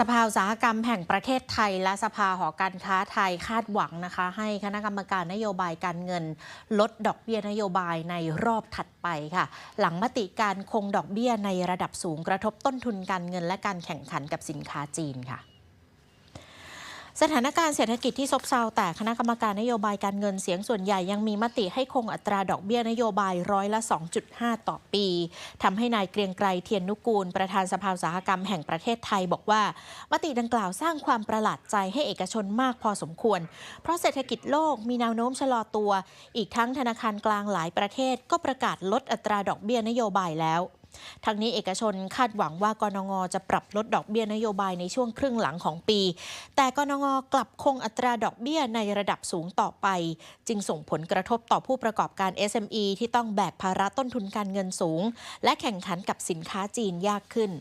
สภาอุตสาหกรรมแห่งประเทศไทย และสภาหอการค้าไทยคาดหวังนะคะ ให้คณะกรรมการนโยบายการเงิน ลดดอกเบี้ยนโยบายในรอบถัดไปค่ะ หลังมติการคงดอกเบี้ยในระดับสูงกระทบต้นทุนการเงินและการแข่งขันกับสินค้าจีนค่ะ สถานการณ์เศรษฐกิจที่ซบเซาแต่คณะกรรมการนโยบายการเงินเสียงส่วนใหญ่ยังมีมติให้คงอัตราดอกเบี้ยนโยบายร้อยละ 2.5 ต่อปีทำให้นายเกรียงไกรเทียนนุกูล ประธานสภาอุตสาหกรรมแห่งประเทศไทยบอกว่า มติดังกล่าวสร้างความประหลาดใจให้เอกชนมากพอสมควร เพราะเศรษฐกิจโลกมีแนวโน้มชะลอตัว อีกทั้งธนาคารกลางหลายประเทศก็ประกาศลดอัตราดอกเบี้ยนโยบายแล้ว ทั้งนี้เอกชนคาดหวังว่ากนงจะปรับลดดอกเบี้ยนโยบายในช่วงครึ่งหลังของปี แต่กนงกลับคงอัตราดอกเบี้ยในระดับสูงต่อไป จึงส่งผลกระทบต่อผู้ประกอบการ SME ที่ต้องแบกภาระต้นทุนการเงินสูง และแข่งขันกับสินค้าจีนยากขึ้น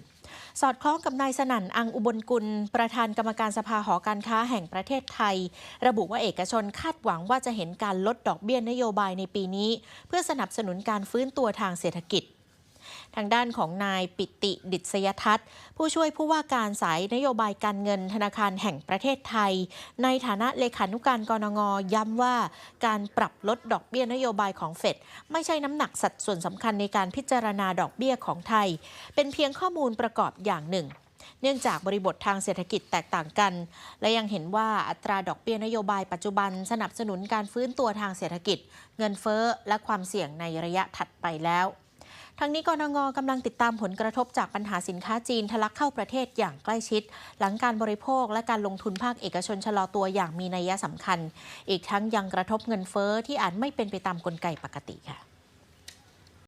สอดคล้องกับนายสนั่นอังอุบลกุล ประธานกรรมการสภาหอการค้าแห่งประเทศไทย ระบุว่าเอกชนคาดหวังว่าจะเห็นการลดดอกเบี้ยนโยบายในปีนี้ เพื่อสนับสนุนการฟื้นตัวทางเศรษฐกิจ ทางด้านของนายปิติดิษยทัศน์ ผู้ช่วยผู้ว่าการสายนโยบายการเงินธนาคารแห่งประเทศไทย ในฐานะเลขานุการกรงย้ำว่า การปรับลดดอกเบี้ยนโยบายของเฟดไม่ใช่น้ำหนักสัดส่วนสำคัญในการพิจารณาดอกเบี้ยของไทย เป็นเพียงข้อมูลประกอบอย่างหนึ่งเนื่องจากบริบททางเศรษฐกิจแตกต่างกัน และยังเห็นว่าอัตราดอกเบี้ยนโยบายปัจจุบันสนับสนุนการฟื้นตัวทางเศรษฐกิจ เงินเฟ้อและความเสี่ยงในระยะถัดไปแล้ว ทั้งนี้กรงงกำลังติดตามผลกระทบจากปัญหาสินค้าจีนทะลักเข้าประเทศอย่างใกล้ชิด หลังการบริโภคและการลงทุนภาคเอกชนชะลอตัวอย่างมีนัยสำคัญ อีกทั้งยังกระทบเงินเฟ้อที่อาจไม่เป็นไปตามกลไกปกติค่ะ